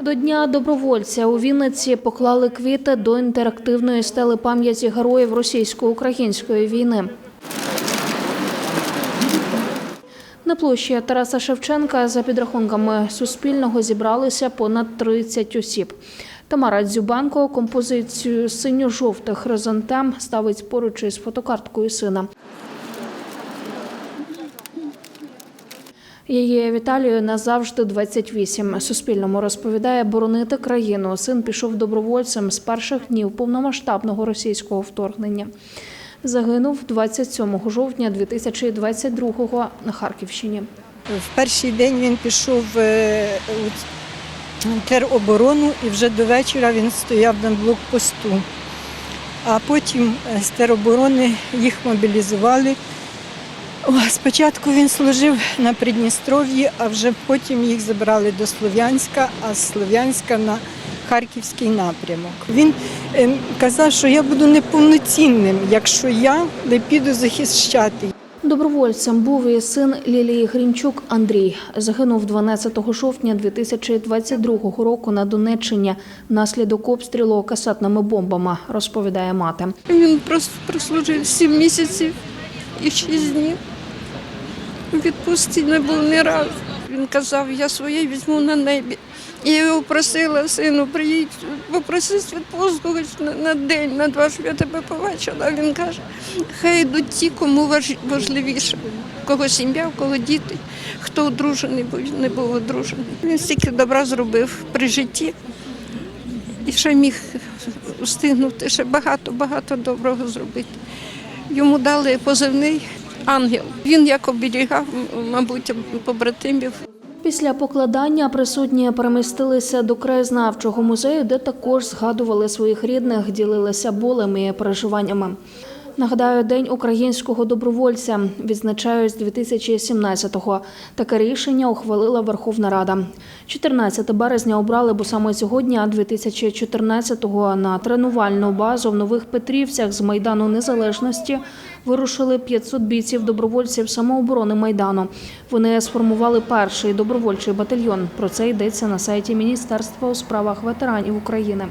До Дня добровольця у Вінниці поклали квіти до інтерактивної стели пам'яті героїв російсько-української війни. На площі Тараса Шевченка за підрахунками Суспільного зібралися понад 30 осіб. Тамара Дзюбанко композицію синьо-жовтих хризантем ставить поруч із фотокарткою сина. Її Віталію назавжди 28. Суспільному розповідає, боронити країну. Син пішов добровольцем з перших днів повномасштабного російського вторгнення. Загинув 27 жовтня 2022-го на Харківщині. В перший день він пішов е, у тероборону і вже до вечора він стояв на блокпосту. А потім е, з тероборони їх мобілізували. О, Спочатку він служив на Придністров'ї, а вже потім їх забрали до Слов'янська, а з Слов'янська на Харківський напрямок. Він ем, казав, що я буду неповноцінним, якщо я не піду захищати. Добровольцем був і син Лілії Грінчук Андрій. Загинув 12 жовтня 2022 року на Донеччині внаслідок обстрілу касетними бомбами, розповідає мати. Він просто прослужив 7 місяців і 6 днів. Відпустці не був ні разу. Він казав, я своє візьму на небі. І я його просила, сину, приїдь, попроси відпустку хоч на, день, на два, щоб я тебе побачила. Він каже, хай йдуть ті, кому важливіше, кого сім'я, в кого діти, хто одружений, він не був одружений. Він стільки добра зробив при житті і ще міг встигнути ще багато-багато доброго зробити. Йому дали позивний ангел. Він як оберігав, мабуть, побратимів. Після покладання присутні перемістилися до краєзнавчого музею, де також згадували своїх рідних, ділилися болем і переживаннями. Нагадаю, День українського добровольця відзначають з 2017-го. Таке рішення ухвалила Верховна Рада. 14 березня обрали, бо саме сьогодні, а 2014-го на тренувальну базу в Нових Петрівцях з Майдану Незалежності вирушили 500 бійців добровольців самооборони Майдану. Вони сформували перший добровольчий батальйон. Про це йдеться на сайті Міністерства у справах ветеранів України.